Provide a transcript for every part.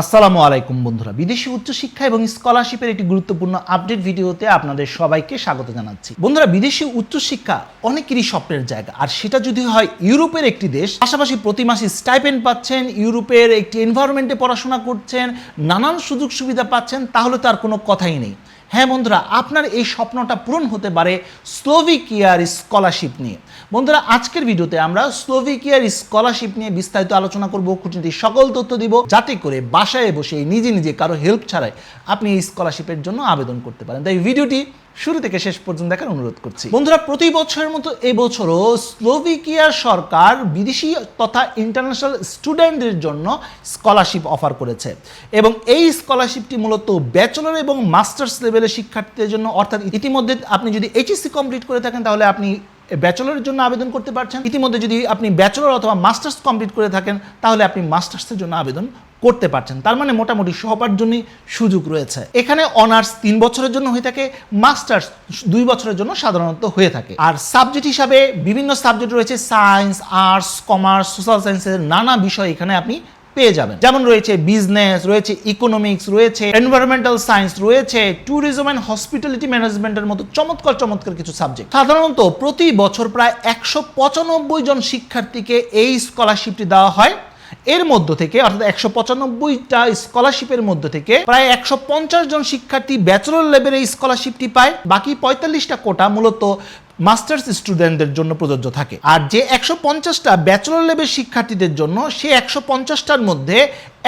আসসালামু আলাইকুম বন্ধুরা। বিদেশি উচ্চশিক্ষা এবং স্কলারশিপের একটি গুরুত্বপূর্ণ আপডেট ভিডিওতে আপনাদের সবাইকে স্বাগত জানাচ্ছি। বন্ধুরা, বিদেশি উচ্চশিক্ষা অনেকেরই স্বপ্নের জায়গা, আর সেটা যদি হয় ইউরোপের একটি দেশ, পাশাপাশি প্রতি মাসে স্টাইপেন্ড পাচ্ছেন, ইউরোপের একটি এনভায়রনমেন্টে পড়াশোনা করছেন, নানান সুযোগ সুবিধা পাচ্ছেন, তাহলে তার কোনো কথাই নেই। হ্যাঁ বন্ধুরা, আপনার এই স্বপ্নটা পূরণ হতে পারে স্লোভিকিয়ার স্কলারশিপ নিয়ে। বন্ধুরা, আজকের ভিডিওতে আমরা স্লোভিকিয়ার স্কলারশিপ নিয়ে বিস্তারিত আলোচনা করব খুঁটিনাটি সকল তথ্য দিব, যাতে করে বাসায় বসে নিজে নিজে কারও হেল্প ছাড়াই আপনি এই স্কলারশিপের জন্য আবেদন করতে পারেন। তাই ভিডিওটি শুরু থেকে শেষ পর্যন্ত দেখার অনুরোধ করছি। বন্ধুরা, প্রতি বছরের মতো এবছরও স্লোভিকিয়ার সরকার বিদেশি তথা ইন্টারন্যাশনাল স্টুডেন্টদের জন্য স্কলারশিপ অফার করেছে এবং এই স্কলারশিপটি মূলত ব্যাচেলর এবং মাস্টার্স লেভেলের শিক্ষার্থীদের জন্য, অর্থাৎ ইতিমধ্যে আপনি যদি এইচএসসি কমপ্লিট করে থাকেন, তাহলে আপনি ব্যাচেলরের জন্য আবেদন করতে পারছেন। ইতিমধ্যে যদি আপনি ব্যাচেলর অথবা মাস্টার্স কমপ্লিট করে থাকেন, তাহলে আপনি মাস্টার্সের জন্য আবেদন করতে পারছেন। তার মানে মোটামুটি সবার জন্যই সুযোগ রয়েছে। এখানে অনার্স তিন বছরের জন্য হয়ে থাকে, মাস্টার্স দুই বছরের জন্য সাধারণত হয়ে থাকে। আর সাবজেক্ট হিসাবে বিভিন্ন সাবজেক্ট রয়েছে, সায়েন্স, আর্টস, কমার্স, সোশ্যাল সায়েন্সের নানা বিষয় এখানে আপনি পেয়ে যাবেন। যেমন রয়েছে বিজনেস, রয়েছে ইকোনমিক্স রয়েছে এনভায়রনমেন্টাল সায়েন্স রয়েছে ট্যুরিজম অ্যান্ড হসপিটালিটি ম্যানেজমেন্টের মতো চমৎকার চমৎকার কিছু সাবজেক্ট সাধারণত প্রতি বছর প্রায় একশো পঁচানব্বই জন শিক্ষার্থীকে এই স্কলারশিপটি দেওয়া হয়। এর মধ্য থেকে, অর্থাৎ একশো পঁচানব্বইটা স্কলারশিপের মধ্য থেকে প্রায় একশো পঞ্চাশ জন শিক্ষার্থী ব্যাচেলর লেভেলে এই স্কলারশিপটি পায়। বাকি পঁয়তাল্লিশটা কোটা মূলত মাস্টার্স স্টুডেন্টদের জন্য প্রযোজ্য থাকে। আর যে একশো পঞ্চাশটা ব্যাচেলর লেভেল শিক্ষার্থীদের জন্য, সে একশো পঞ্চাশটার মধ্যে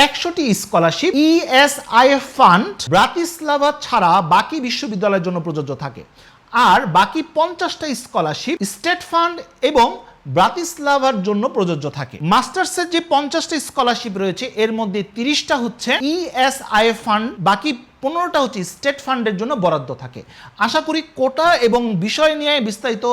একশোটি স্কলারশিপ ইএসআইএফ ফান্ড ব্রাতিস্লাভা ছাড়া বাকি বিশ্ববিদ্যালয়ের জন্য প্রযোজ্য থাকে। আর বাকি পঞ্চাশটা স্কলারশিপ স্টেট ফান্ড এবং ব্রাতিস্লাভার জন্য প্রযোজ্য থাকে। মাস্টার্সের যে পঞ্চাশটা স্কলারশিপ রয়েছে, এর মধ্যে তিরিশটা হচ্ছে ইএসআই ফান্ড বাকি পনেরোটা হচ্ছে স্টেট ফান্ডের জন্য বরাদ্দ থাকে। আশা করি কোটা এবং বিষয় নিয়ে বিস্তারিত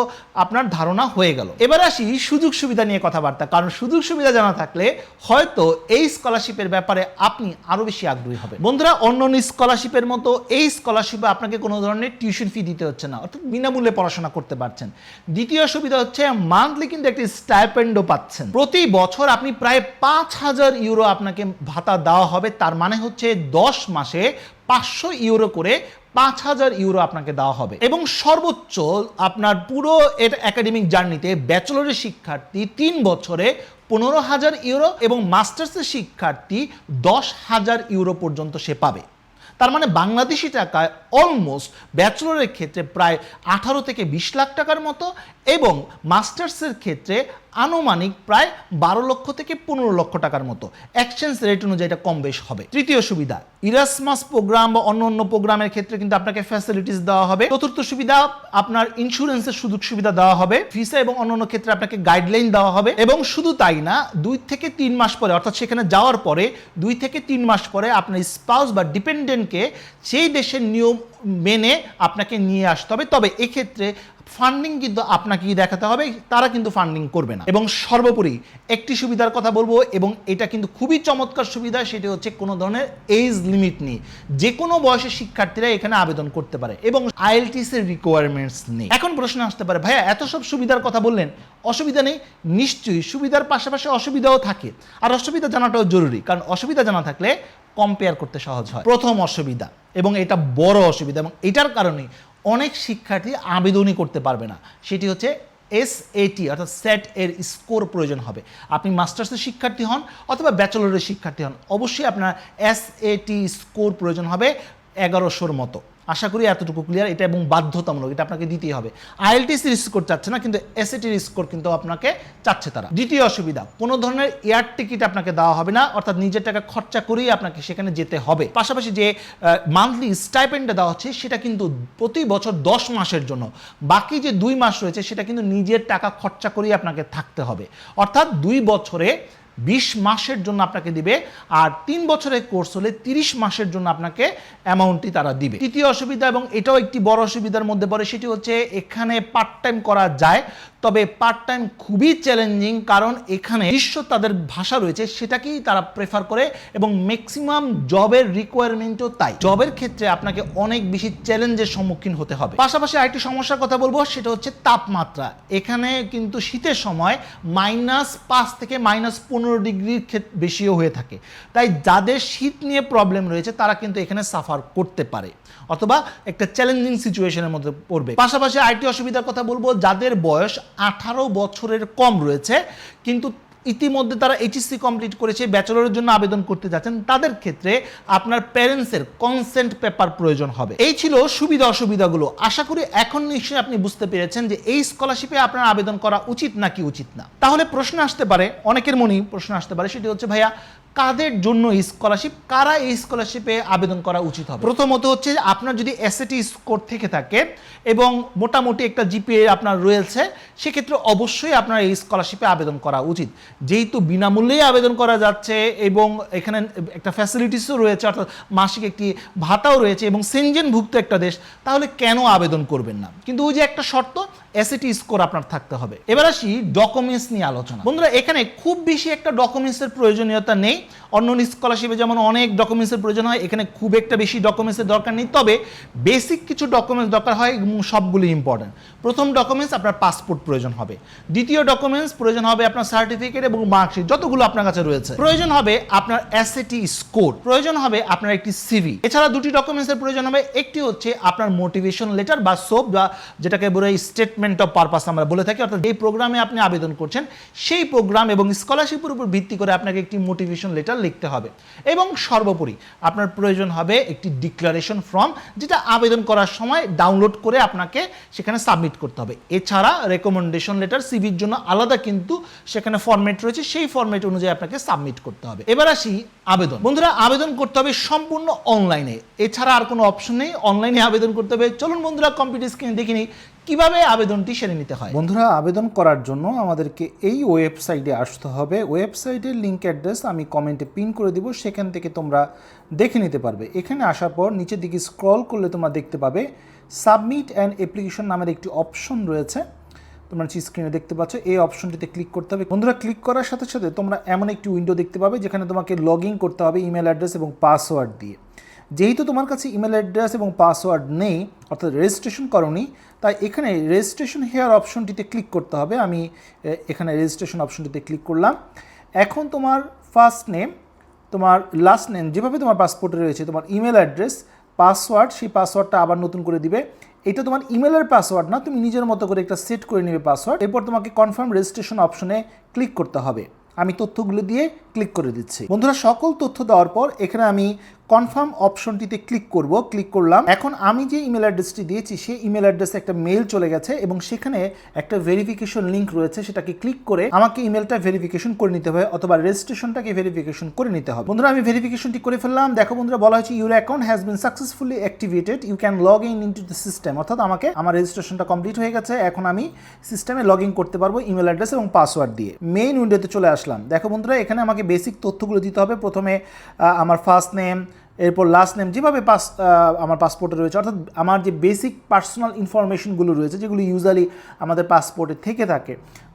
আপনার ধারণা হয়ে গেল। এবার আসি সুযোগ সুবিধা নিয়ে কথাবার্তা, কারণ সুযোগ সুবিধা জানা থাকলে হয়তো এই স্কলারশিপের ব্যাপারে আপনি আরও বেশি আগ্রহী হবেন। বন্ধুরা, অন্য অন্য স্কলারশিপের মতো এই স্কলারশিপে আপনাকে কোনো ধরনের টিউশন ফি দিতে হচ্ছে না, অর্থাৎ বিনামূল্যে পড়াশোনা করতে পারছেন। দ্বিতীয় সুবিধা হচ্ছে মান্থলি কিন্তু একটি স্টাইপেন্ডও পাচ্ছেন। প্রতি বছর আপনি প্রায় পাঁচ হাজার ইউরো আপনাকে ভাতা দেওয়া হবে, তার মানে হচ্ছে দশ মাসে পাঁচশো ইউরো করে পাঁচ হাজার ইউরো আপনাকে দেওয়া হবে। এবং সর্বোচ্চ আপনার পুরো এর একাডেমিক জার্নিতে ব্যাচেলরের শিক্ষার্থী তিন বছরে পনেরো হাজার ইউরো এবং মাস্টার্সের শিক্ষার্থী দশ হাজার ইউরো পর্যন্ত সে পাবে। তার মানে বাংলাদেশি টাকায় অলমোস্ট ব্যাচেলরের ক্ষেত্রে প্রায় আঠারো থেকে বিশ লাখ টাকার মতো এবং মাস্টার্সের ক্ষেত্রে আনুমানিক প্রায় বারো লক্ষ থেকে পনেরো লক্ষ টাকার মতো। এক্সচেঞ্জ রেট অনুযায়ী এটা কম বেশ হবে। তৃতীয় সুবিধা ইরাসমাস প্রোগ্রাম বা অন্য অন্য প্রোগ্রামের ক্ষেত্রে কিন্তু আপনাকে ফ্যাসিলিটিস দেওয়া হবে। চতুর্থ সুবিধা, আপনার ইন্স্যুরেন্সের সুযোগ সুবিধা দেওয়া হবে। ভিসা এবং অন্য অন্য ক্ষেত্রে আপনাকে গাইডলাইন দেওয়া হবে। এবং শুধু তাই না, দুই থেকে তিন মাস পরে, অর্থাৎ সেখানে যাওয়ার পরে দুই থেকে তিন মাস পরে আপনার স্পাউস বা ডিপেন্ডেন্টকে সেই দেশের নিয়ম মেনে আপনাকে নিয়ে আসতে হবে। তবে এক্ষেত্রে ফান্ডিং কিন্তু আপনাকেই দেখাতে হবে, তারা কিন্তু ফান্ডিং করবে না। এবং সর্বোপরি একটি সুবিধার কথা বলব, এবং এটা কিন্তু খুবই চমৎকার সুবিধা, সেটি হচ্ছে কোনো ধরনের এজ লিমিট নেই। যে কোনো বয়সের শিক্ষার্থীরা এখানে আবেদন করতে পারে, এবং আইএলটিস এর রিকোয়ারমেন্টস নেই। এখন প্রশ্ন আসতে পারে, ভাইয়া, এত সব সুবিধার কথা বললেন, অসুবিধা নেই? নিশ্চয়ই, সুবিধার পাশাপাশি অসুবিধাও থাকে। আর অসুবিধা জানাটাও জরুরি, কারণ অসুবিধা জানা থাকলে কম্পেয়ার করতে সহজ হয়। প্রথম অসুবিধা, এবং এটা বড় অসুবিধা, এবং এটার কারণে অনেক শিক্ষার্থী আবেদনই করতে পারবে না। সেটি হচ্ছে এস এটি অর্থাৎ সেট এর স্কোর প্রয়োজন হবে। আপনি মাস্টার্সের শিক্ষার্থী হন, অথবা ব্যাচেলরের শিক্ষার্থী হন, অবশ্যই আপনার এস এটি স্কোর প্রয়োজন হবে এগারোশোর মতো। আশা করি এতটুকু ক্লিয়ার এটা এবং বাধ্যতামূলক, এটা আপনাকে দিতেই হবে। আইএলটিসির স্কোর চাচ্ছে না, কিন্তু এসএটির স্কোর কিন্তু আপনাকে চাচ্ছে তারা। দ্বিতীয় অসুবিধা, কোনো ধরনের এয়ার টিকিট আপনাকে দেওয়া হবে না, অর্থাৎ নিজের টাকা খরচা করেই আপনাকে সেখানে যেতে হবে। পাশাপাশি যে মান্থলি স্টাইপেন্ডটা দেওয়া হচ্ছে, সেটা কিন্তু প্রতি বছর দশ মাসের জন্য। বাকি যে দুই মাস রয়েছে, সেটা কিন্তু নিজের টাকা খরচা করেই আপনাকে থাকতে হবে। অর্থাৎ দুই বছরে বিশ মাসের জন্য আপনাকে দিবে, আর তিন বছরের কোর্স হলে তিরিশ মাসের জন্য আপনাকে অ্যামাউন্টটি তারা দিবে। তৃতীয় অসুবিধা এবং এটাও একটি বড় অসুবিধার মধ্যে পড়ে, সেটি হচ্ছে এখানে পার্ট টাইম করা যায়, তবে পার্ট টাইম খুবই চ্যালেঞ্জিং কারণ এখানে বিশ্ব তাদের ভাষা রয়েছে, সেটাকেই তারা প্রেফার করে এবং ম্যাক্সিমাম জবের রিকোয়ারমেন্টও তাই। জবের ক্ষেত্রে আপনাকে অনেক বেশি চ্যালেঞ্জের সম্মুখীন হতে হবে। পাশাপাশি আরেকটি সমস্যার কথা বলব, সেটা হচ্ছে তাপমাত্রা। এখানে কিন্তু শীতের সময় মাইনাস পাঁচ থেকে মাইনাস পনেরো পনেরো ডিগ্রির বেশিও হয়ে থাকে। তাই যাদের শীত নিয়ে প্রবলেম রয়েছে, তারা কিন্তু এখানে সাফার করতে পারে অথবা একটা চ্যালেঞ্জিং সিচুয়েশনের মধ্যে পড়বে। পাশাপাশি আরেকটি অসুবিধার কথা বলব, যাদের বয়স আঠারো বছরের কম রয়েছে, কিন্তু ইতিমধ্যে তারা এইচএসসি কমপ্লিট করেছে ব্যাচেলরের জন্য আবেদন করতে যাচ্ছেন। তাদের ক্ষেত্রে আপনার প্যারেন্টসের কনসেন্ট পেপার প্রয়োজন হবে। এই ছিল সুবিধা অসুবিধাগুলো। আশা করি এখন নিশ্চয়ই আপনি বুঝতে পেরেছেন যে এই স্কলারশিপে আপনার আবেদন করা উচিত নাকি উচিত না। তাহলে প্রশ্ন আসতে পারে, অনেকের মনেই প্রশ্ন আসতে পারে, সেটি হচ্ছে, ভাইয়া কাদের জন্য স্কলারশিপ কারা এই স্কলারশিপে আবেদন করা উচিত হবে? প্রথমত হচ্ছে আপনার যদি এসএটি স্কোর থেকে থাকে এবং মোটামুটি একটা জিপিএ আপনার রয়েছে, সেক্ষেত্রে অবশ্যই আপনার এই স্কলারশিপে আবেদন করা উচিত। যেহেতু বিনামূল্যেই আবেদন করা যাচ্ছে এবং এখানে একটা ফ্যাসিলিটিসও রয়েছে, অর্থাৎ মাসিক একটি ভাতাও রয়েছে এবং সেনজেনভুক্ত একটা দেশ, তাহলে কেন আবেদন করবেন না? কিন্তু ওই যে একটা শর্ত এসএটি স্কোর আপনার থাকতে হবে। এবার আসি ডকুমেন্টস নিয়ে আলোচনা। বন্ধুরা, এখানে খুব বেশি একটা ডকুমেন্টসের প্রয়োজনীয়তা নেই। অন্য স্কলারশিপে যেমন অনেক ডকুমেন্টসের প্রয়োজন হয়, এখানে খুব একটা বেশি ডকুমেন্টসের দরকার নেই। তবে বেসিক কিছু ডকুমেন্টস দরকার হয় এবং সবগুলি ইম্পর্টেন্ট প্রথম ডকুমেন্টস আপনার পাসপোর্ট প্রয়োজন হবে। দ্বিতীয় ডকুমেন্টস প্রয়োজন হবে আপনার সার্টিফিকেট এবং মার্কশিট যতগুলো আপনার কাছে রয়েছে। প্রয়োজন হবে আপনার এসএটি স্কোর প্রয়োজন হবে আপনার একটি সিভি এছাড়া দুটি ডকুমেন্টসের প্রয়োজন হবে, একটি হচ্ছে আপনার মোটিভেশন লেটার বা সোপ বা যেটাকে বলে স্টেটমেন্ট অফ পারপাস আমরা বলে থাকি, অর্থাৎ এই প্রোগ্রামে আপনি আবেদন করছেন, সেই প্রোগ্রাম এবং স্কলারশিপের উপর ভিত্তি করে আপনাকে একটি মোটিভেশন লেটার লিখতে হবে। এবং সর্বোপরি আপনার প্রয়োজন হবে একটি ডিক্লারেশন ফর্ম যেটা আবেদন করার সময় ডাউনলোড করে আপনাকে সেখানে সাবমিট করতে হবে। এছাড়া রেকমেন্ডেশন লেটার সিভির জন্য আলাদা কিন্তু সেখানে ফরম্যাট রয়েছে, সেই ফরম্যাট অনুযায়ী আপনাকে সাবমিট করতে হবে। এবার আসি আবেদন। বন্ধুরা, আবেদন করতে হবে সম্পূর্ণ অনলাইনে এছাড়া আর কোনো অপশন নেই অনলাইনে আবেদন করতে হবে। চলুন বন্ধুরা কম্পিউটার স্ক্রিনে দেখে নিই কীভাবে আবেদনটি সেরে নিতে হয়? বন্ধুরা, আবেদন করার জন্য আমাদেরকে এই ওয়েবসাইটে আসতে হবে। ওয়েবসাইটের লিঙ্ক অ্যাড্রেস আমি কমেন্টে পিন করে দিব, সেখান থেকে তোমরা দেখে নিতে পারবে। এখানে আসার পর নিচের দিকে স্ক্রল করলে তোমরা দেখতে পাবে সাবমিট অ্যান্ড অ্যাপ্লিকেশন নামের একটি অপশন রয়েছে। তোমরা স্ক্রিনে দেখতে পাচ্ছ, এই অপশনটিতে ক্লিক করতে হবে। বন্ধুরা, ক্লিক করার সাথে সাথে তোমরা এমন একটি উইন্ডো দেখতে পাবে, যেখানে তোমাকে লগ করতে হবে ইমেল অ্যাড্রেস এবং পাসওয়ার্ড দিয়ে। যেহেতু তোমার কাছে ইমেল অ্যাড্রেস এবং পাসওয়ার্ড নেই, অর্থাৎ রেজিস্ট্রেশন করনি, তাই এখানে রেজিস্ট্রেশন হেয়ার অপশনটিতে ক্লিক করতে হবে। আমি এখানে রেজিস্ট্রেশন অপশনটিতে ক্লিক করলাম। এখন তোমার ফার্স্ট নেম তোমার লাস্ট নেম যেভাবে তোমার পাসপোর্টে রয়েছে, তোমার ইমেল অ্যাড্রেস পাসওয়ার্ড সেই পাসওয়ার্ডটা আবার নতুন করে দিবে। এটা তোমার ইমেলের পাসওয়ার্ড না, তুমি নিজের মতো করে একটা সেট করে নেবে পাসওয়ার্ড এরপর তোমাকে কনফার্ম রেজিস্ট্রেশন অপশনে ক্লিক করতে হবে। আমি তথ্যগুলো দিয়ে ক্লিক করে দিচ্ছি। বন্ধুরা, সকল তথ্য দেওয়ার পর এখানে আমি কনফার্ম অপশনটিতে ক্লিক করব ক্লিক করলাম। এখন আমি যে ইমেল অ্যাড্রেসটি দিয়েছি, সেই ইমেল অ্যাড্রেসে একটা মেল চলে গেছে এবং সেখানে একটা ভেরিফিকেশন লিঙ্ক রয়েছে, সেটাকে ক্লিক করে আমাকে ইমেলটা ভেরিফিকেশন করে নিতে হবে অথবা রেজিস্ট্রেশনটাকে ভেরিফিকেশন করে নিতে হবে। বন্ধুরা, আমি ভেরিফিকেশনটি করে ফেললাম। দেখো বন্ধুরা, বলা হয়েছে your account has been successfully activated you can log in in to the system অর্থাৎ আমাকে আমার রেজিস্ট্রেশনটা কমপ্লিট হয়ে গেছে। এখন আমি সিস্টেমে লগ ইন করতে পারব ইমেল অ্যাড্রেস এবং পাসওয়ার্ড দিয়ে। মেইন উইন্ডোতে চলে আসলাম। দেখো বন্ধুরা, এখানে আমাকে বেসিক তথ্যগুলো দিতে হবে। প্রথমে আমার ফার্স্ট নেম এরপর লাস্ট নেম যেভাবে পাস আমার পাসপোর্টে রয়েছে, অর্থাৎ আমার যে বেসিক পার্সোনাল ইনফরমেশনগুলো রয়েছে, যেগুলো ইউজুয়ালি আমাদের পাসপোর্টে থেকে থাকে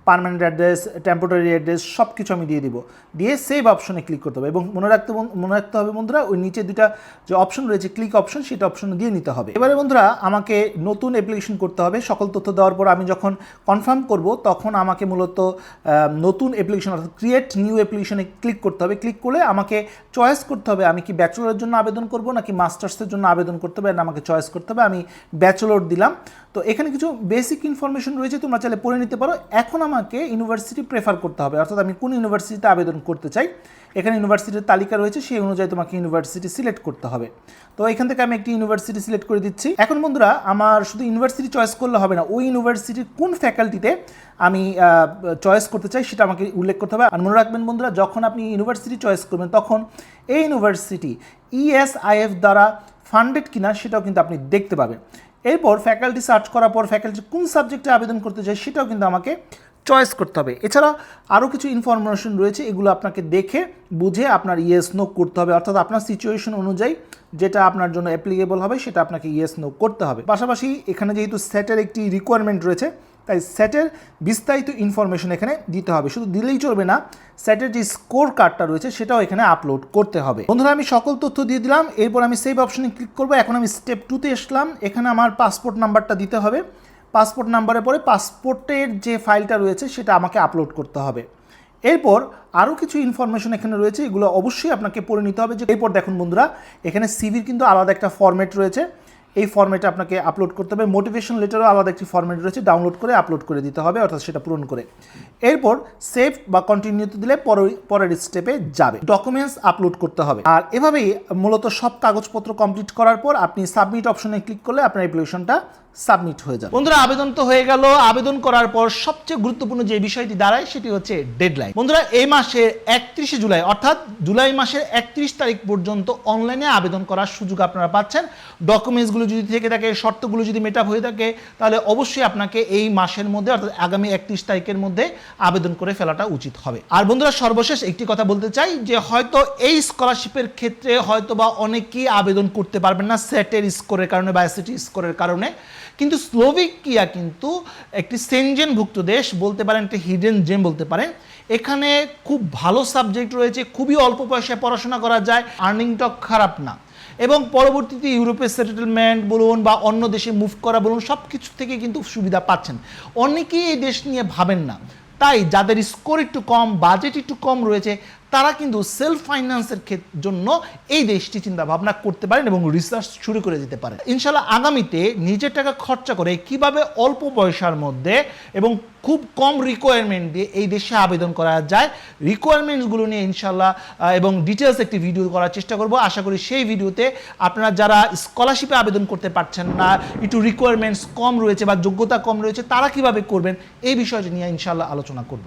পারমানেন্ট অ্যাড্রেস টেম্পোরারি অ্যাড্রেস সব কিছু আমি দিয়ে দিব। দিয়ে সেভ অপশনে ক্লিক করতে হবে এবং মনে রাখতে মনে রাখতে হবে বন্ধুরা, ওই নিচে দুটা যে অপশন রয়েছে ক্লিক অপশন সেটা অপশন দিয়ে নিতে হবে। এবারে বন্ধুরা, আমাকে নতুন অ্যাপ্লিকেশন করতে হবে। সকল তথ্য দেওয়ার পর আমি যখন কনফার্ম করব, তখন আমাকে মূলত নতুন অ্যাপ্লিকেশন অর্থাৎ ক্রিয়েট নিউ অ্যাপ্লিকেশনে ক্লিক করতে হবে। ক্লিক করলে আমাকে চয়েস করতে হবে, আমি কি ব্যাচেলরের জন্য আবেদন করব, নাকি মাস্টার্সের জন্য আবেদন করতে হবে না আমাকে চয়েস করতে হবে। আমি ব্যাচেলর দিলাম। তো এখানে কিছু বেসিক ইনফরমেশন রয়েছে, তোমরা চাইলে পড়ে নিতে পারো। এখন আমাকে ইউনিভার্সিটি প্রেফার করতে হবে। অর্থাৎ আমি কোন ইউনিভার্সিটিতে আবেদন করতে চাই, এখানে ইউনিভার্সিটির তালিকা রয়েছে, সেই অনুযায়ী তোমাকে ইউনিভার্সিটি সিলেক্ট করতে হবে। তো এখান থেকে আমি একটি ইউনিভার্সিটি সিলেক্ট করে দিচ্ছি। এখন বন্ধুরা, আমার শুধু ইউনিভার্সিটি চয়েস করলে হবে না, ওই ইউনিভার্সিটির কোন ফ্যাকাল্টিতে আমি চয়েস করতে চাই সেটা আমাকে উল্লেখ করতে হবে। আর মনে রাখবেন বন্ধুরা, যখন আপনি ইউনিভার্সিটি চয়েস করবেন, তখন এই ইউনিভার্সিটি ইএসআইএফ দ্বারা ফান্ডেড কিনা সেটাও কিন্তু আপনি দেখতে পাবেন। এরপর ফ্যাকাল্টি সার্চ করার পর ফ্যাকাল্টি কোন সাবজেক্টে আবেদন করতে চাই সেটাও কিন্তু আমাকে চয়েস করতে হবে। এছাড়া আরও কিছু ইনফরমেশন রয়েছে, এগুলো আপনাকে দেখে বুঝে আপনার ইয়েস নো করতে হবে। অর্থাৎ আপনার সিচুয়েশন অনুযায়ী যেটা আপনার জন্য অ্যাপ্লিকেবল হবে, সেটা আপনাকে ইয়েস নো করতে হবে। পাশাপাশি এখানে যেহেতু সেটের একটি রিকোয়ারমেন্ট রয়েছে, তাই সেটের বিস্তারিত ইনফরমেশন এখানে দিতে হবে। শুধু দিলেই চলবে না সেটের যে স্কোর কার্ডটা রয়েছে, সেটাও এখানে আপলোড করতে হবে। বন্ধুরা, আমি সকল তথ্য দিয়ে দিলাম, এরপর আমি সেভ অপশনে ক্লিক করব। এখন আমি স্টেপ টুতে এসলাম। এখানে আমার পাসপোর্ট নাম্বারটা দিতে হবে। পাসপোর্ট নাম্বারের পরে পাসপোর্টের যে ফাইলটা রয়েছে সেটা আমাকে আপলোড করতে হবে। এরপর আরও কিছু ইনফরমেশন এখানে রয়েছে, এগুলো অবশ্যই আপনাকে পড়ে নিতে হবে যে, এরপর দেখুন বন্ধুরা, এখানে সিভির কিন্তু আলাদা একটা ফরম্যাট রয়েছে। এই ফরম্যাটে আপনাকে আপলোড করতে হবে। মোটিভেশন লেটারও আলাদা একটি ফরম্যাট রয়েছে ডাউনলোড করে আপলোড করে দিতে হবে, অর্থাৎ সেটা পূরণ করে। এরপর সেভ বা কন্টিনিউতে দিলে পরের স্টেপে যাবে। ডকুমেন্টস আপলোড করতে হবে। আর এভাবেই মূলত সব কাগজপত্র কমপ্লিট করার পর আপনি সাবমিট অপশনে ক্লিক করলে আপনার অ্যাপ্লিকেশনটা সাবমিট হয়ে যাবে। বন্ধুরা, আবেদন তো হয়ে গেল। আবেদন করার পর সবচেয়ে গুরুত্বপূর্ণ যে বিষয়টি দাঁড়ায়, সেটি হচ্ছে ডেডলাইন বন্ধুরা, এই মাসের একত্রিশে জুলাই, অর্থাৎ জুলাই মাসের একত্রিশ তারিখ পর্যন্ত অনলাইনে আবেদন করার সুযোগ আপনারা পাচ্ছেন। ডকুমেন্টসগুলো যদি থেকে থাকে, শর্তগুলো যদি মেটাপ হয়ে থাকে, তাহলে অবশ্যই আপনাকে এই মাসের মধ্যে, অর্থাৎ আগামী একত্রিশ তারিখের মধ্যে আবেদন করে ফেলাটা উচিত হবে। আর বন্ধুরা, সর্বশেষ একটি কথা বলতে চাই যে, হয়তো এই স্কলারশিপের ক্ষেত্রে হয়তো বা অনেকেই আবেদন করতে পারবেন না সেটের স্কোরের কারণে বা এসিটি স্কোরের কারণে। কিন্তু স্লোভিকিয়া কিন্তু একটি সেনজেনভুক্ত দেশ, বলতে পারেন একটি হিডেন জেম বলতে পারেন। এখানে খুব ভালো সাবজেক্ট রয়েছে, খুবই অল্প পয়সায় পড়াশোনা করা যায় আর্নিংটা খারাপ না। এবং পরবর্তীতে ইউরোপে সেটেলমেন্ট বলুন বা অন্য দেশে মুভ করা বলুন সব কিছু থেকে কিন্তু সুবিধা পাচ্ছেন। অনেকেই এই দেশ নিয়ে ভাবেন না। তাই যাদের স্কোর একটু কম বাজেট একটু কম রয়েছে তারা কিন্তু সেলফ ফাইন্যান্সের জন্য এই দেশটি চিন্তা ভাবনা করতে পারেন এবং রিসার্চ শুরু করে দিতে পারেন। ইনশাল্লাহ আগামীতে নিজের টাকা খরচা করে কীভাবে অল্প পয়সার মধ্যে এবং খুব কম রিকোয়ারমেন্ট দিয়ে এই দেশে আবেদন করা যায় রিকোয়ারমেন্টসগুলো নিয়ে ইনশাল্লাহ এবং ডিটেলস একটি ভিডিও করার চেষ্টা করব। আশা করি সেই ভিডিওতে আপনারা যারা স্কলারশিপে আবেদন করতে পারছেন না, একটু রিকোয়ারমেন্টস কম রয়েছে বা যোগ্যতা কম রয়েছে, তারা কীভাবে করবেন এই বিষয়টি নিয়ে ইনশাল্লাহ আলোচনা করব।